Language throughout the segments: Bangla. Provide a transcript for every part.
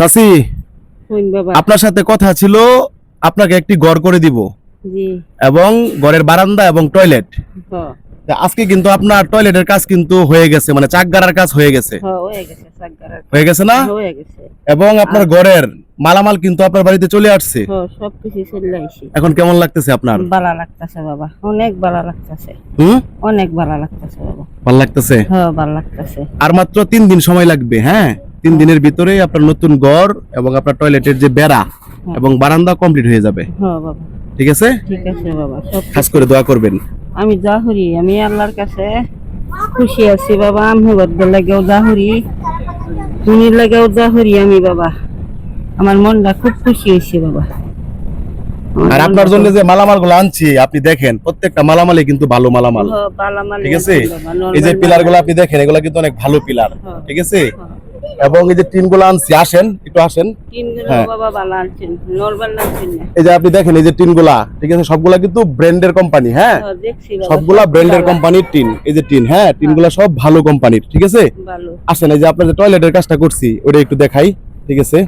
বাবা। আপনার সাথে কথা ছিল আপনাকে একটি ঘর করে দিব। এবং ঘরের বারান্দা এবং টয়লেট। আজকে কিন্তু আপনার টয়লেটের কাজ কিন্তু হয়ে গেছে মানে চাক গাড়ার কাজ হয়ে গেছে। হয়ে গেছে না? এবং আপনার ঘরের মালামাল কিন্তু আপনার বাড়িতে চলে আসছে। চলে এখন কেমন লাগতেছে আপনার? ভালো লাগতাছে বাবা। অনেক ভালো লাগতাছে। হুম? অনেক ভালো লাগতাছে বাবা। ভালো লাগতেছে? হ ভালো লাগতাছে। আর মাত্র তিন দিন সময় লাগবে হ্যাঁ? তিন দিনের ভিতরে আপনার নতুন ঘর এবং আপনার টয়লেটের যে বেড়া এবং বারান্দা কমপ্লিট হয়ে যাবে। ঠিক আছে? ঠিক আছে বাবা খাস করে দোয়া করবেন। আমি জাহুরি আমি আল্লাহর কাছে খুশি আছি বাবা আমি বদ্ধ লাগেও জাহুরি তুমি লাগেও জাহুরি আমি বাবা। আমার মনটা খুব খুশি হয়েছে বাবা। আর আপনার জন্য যে মালামালগুলো আনছি আপনি দেখেন প্রত্যেকটা মালামালই কিন্তু ভালো মালামাল। ঠিক আছে? এই যে পিলারগুলো আপনি দেখেন এগুলো কিন্তু অনেক ভালো পিলার। হ্যাঁ। ঠিক আছে? হ্যাঁ। এবং এই যে টিনগুলো আনছি আসেন একটু আসেন। হ্যাঁ। এই যে আপনি দেখেন এই যে টিনগুলা ঠিক আছে সবগুলা কিন্তু ব্র্যান্ডের কোম্পানি হ্যাঁ? হ, দেখছি বাবা, সবগুলা সব ব্র্যান্ডের কোম্পানির টিন এই যে টিন হ্যাঁ টিনগুলা সব ভালো কোম্পানির ঠিক আছে? আসেন এই যে আপনার যে টয়লেটের কাজটা করছি ওটা একটু দেখাই ঠিক আছে?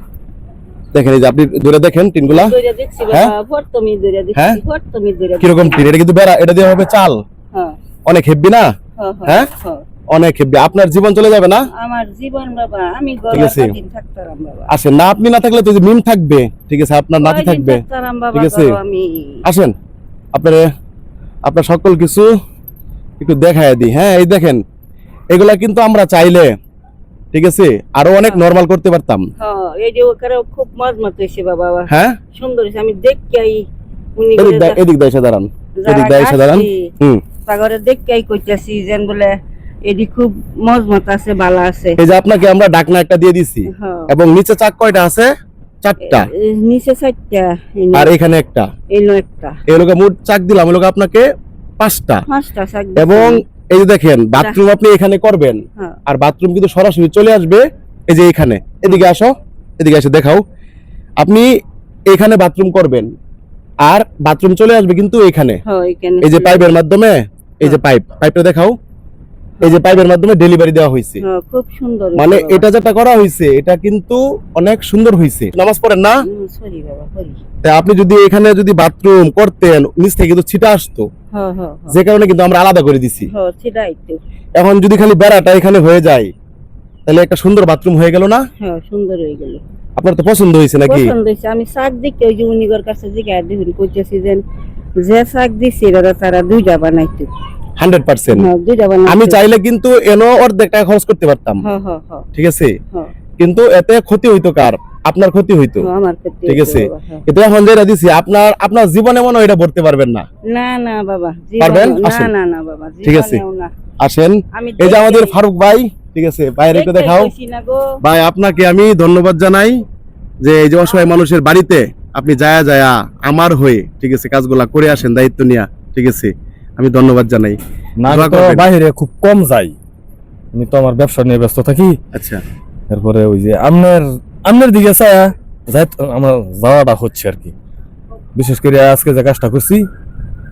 দেখেন এই যে আপনি ধরে দেখেন টিনগুলা দইরা দেখছি হ্যাঁ? হ্যাঁ? কীরকম টিন এটা কিন্তু বেড়া এটা দিয়ে হবে চাল। হ্যাঁ। অনেক হেভি না? হ্যাঁ হ্যাঁ? হ্যাঁ। অনেক আপনার জীবন চলে যাবে না? আমার জীবন বাবা আমি ঠিক আছে। দিন আসেন না আপনি না থাকলে তো যে মিম থাকবে। ঠিক আছে আপনার নাতি থাকবে। ঠিক আছে। আসেন আপনার আপনার সকল কিছু একটু দেখায় দিই। হ্যাঁ এই দেখেন এগুলা কিন্তু আমরা চাইলে ঠিক আছে আরও অনেক নরমাল করতে পারতাম। হ্যাঁ এই যে ওখানে খুব মজমত বাবা। হ্যাঁ? সুন্দর আমি উনি এদিক দা- এদিক দা এসে দাঁড়ান। এদিক দা এসে দাঁড়ান। হুম। সাগরে দেখি কইতাছি যেন বলে খুব মজমত আছে ভালো আছে। এই যে আপনাকে আমরা ডাকনা একটা দিয়ে দিছি। হ্যাঁ। এবং নিচে চাক কয়টা আছে? চারটা। নিচে চারটা আর এখানে একটা। এলো একটা। এই লোক মোট চাক দিলাম এই লোক আপনাকে পাঁচটা। পাঁচটা শাক এবং এই যে দেখেন বাথরুম আপনি এখানে করবেন। হ্যাঁ। আর বাথরুম কিন্তু সরাসরি চলে আসবে এই যে এখানে। এদিকে আসো এদিকে এসে দেখাও। আপনি এখানে বাথরুম করবেন আর বাথরুম চলে আসবে কিন্তু এখানে। হ্যাঁ এখানে এই যে পাইপের মাধ্যমে এই যে পাইপ। পাইপটা দেখাও। এই যে পাইপের মাধ্যমে ডেলিভারি দেওয়া হয়েছে। হ্যাঁ, খুব সুন্দর মানে এটা যেটা করা হয়েছে এটা কিন্তু অনেক সুন্দর হয়েছে। নামাজ পড়েন না? আপনি যদি এখানে যদি বাথরুম করতেন নিচ থেকে কিন্তু ছিটা আসতো। হ্যাঁ হ্যাঁ যে কারণে কিন্তু আমরা আলাদা করে দিছি। এখন যদি খালি বেড়াটা এখানে হয়ে যায় তাহলে একটা সুন্দর বাথরুম হয়ে গেল না? সুন্দর হয়ে গেল। আপনার তো পছন্দ হয়েছে নাকি? পছন্দ হয়েছে। আমি শাক দিকে ওই যে উনিগর কাছে জিজ্ঞাসা দিহুন কইতেছি যে যে শাক দিছি এরা তারা দুইটা বানাইতো। Hundred percent. হ্যাঁ আমি চাইলে কিন্তু এনো অর্ধেক টাকা খরচ করতে পারতাম। হ্যাঁ হ্যাঁ ঠিক আছে? কিন্তু এতে ক্ষতি হইতো কার? আপনার ক্ষতি হইতো। ঠিক আছে। কিন্তু এখন যেটা দিছি আপনার আপনার জীবনে মনে হয় এটা ভরতে পারবেন না? না না বাবা পারবেন? না না না বাবা ঠিক আছে। আসেন। এই যে আমাদের ফারুক ভাই ঠিক আছে? বাইরে একটু দেখাও। ভাই আপনাকে আমি ধন্যবাদ জানাই যে এই যে অসহায় মানুষের বাড়িতে আপনি যায়া যায়া আমার হয়ে ঠিক আছে কাজগুলা করে আসেন দায়িত্ব নিয়া ঠিক আছে? আমি ধন্যবাদ জানাই। না। বাইরে খুব কম যাই। আমি তো আমার ব্যবসা নিয়ে ব্যস্ত থাকি। আচ্ছা। তারপরে ওই যে আপনার আপনার দিকে ছায়া যাই আমার যাওয়াটা হচ্ছে আর কি। বিশেষ করে আজকে যে কাজটা করছি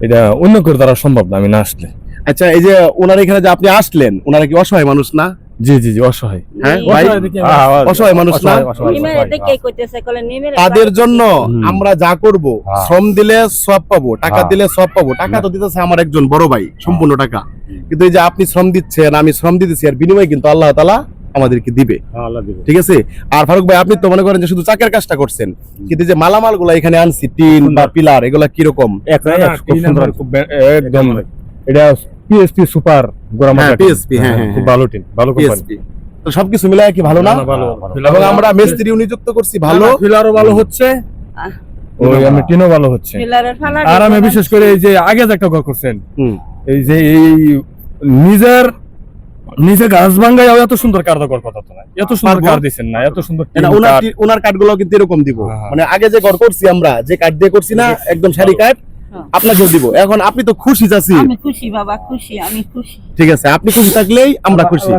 এটা অন্য করে দ্বারা সম্ভব না আমি না আসলে। আচ্ছা এই যে ওনার এখানে যে আপনি আসলেন ওনারা কি অসহায় মানুষ না? জি জি জি অসহায়। হ্যাঁ? অসহায় মানুষ তাদের জন্য আমরা যা করব হ্যাঁ। শ্রম দিলে সব পাবো টাকা হ্যাঁ। দিলে সব পাবো। টাকা তো দিতেছে আমার একজন বড় ভাই সম্পূর্ণ টাকা। কিন্তু এই যে আপনি শ্রম দিচ্ছেন আমি শ্রম দিতেছি আর বিনিময়ে কিন্তু আল্লাহ তালা আমাদেরকে দিবে। আল্লাহ দিবে। ঠিক আছে? আর ফারুক ভাই আপনি তো মনে করেন যে শুধু চাকের কাজটা করছেন কিন্তু যে মালামালগুলা এখানে আনছি টিন বা পিলার এগুলা কীরকম? একদম এটা পিএসপি সুপার গোরামা হ্যাঁ, টিন। PSP, হ্যাঁ, হ্যাঁ, খুব হ্যাঁ। ভালো টিন ভালো কোম্পানি তো সবকিছু মিলাই কি ভালো না? ভালো। এবং আমরা মিস্ত্রিও নিযুক্ত করছি ভালো। ফিলারও ভালো হচ্ছে। ওই আমি টিনও ভালো হচ্ছে। আর আমি বিশেষ করে এই যে আগে যে একটা ঘর করছেন এই যে এই নিজের নিজে গাছ ভাঙ্গাই এত সুন্দর কার্যকর কথা তো না। এত সুন্দর। কার দিচ্ছেন না এত সুন্দর ওনার ওনার কাঠগুলো কিন্তু এরকম দিব। হ্যাঁ। মানে আগে যে ঘর করছি আমরা যে কাঠ দিয়ে করছি না একদম সারি কাঠ হ্যাঁ। আপনাকেও দিব। এখন আপনি তো খুশি চাচ্ছি আমি খুশি বাবা খুশি আমি খুশি। ঠিক আছে আপনি খুশি থাকলেই আমরা খুশি।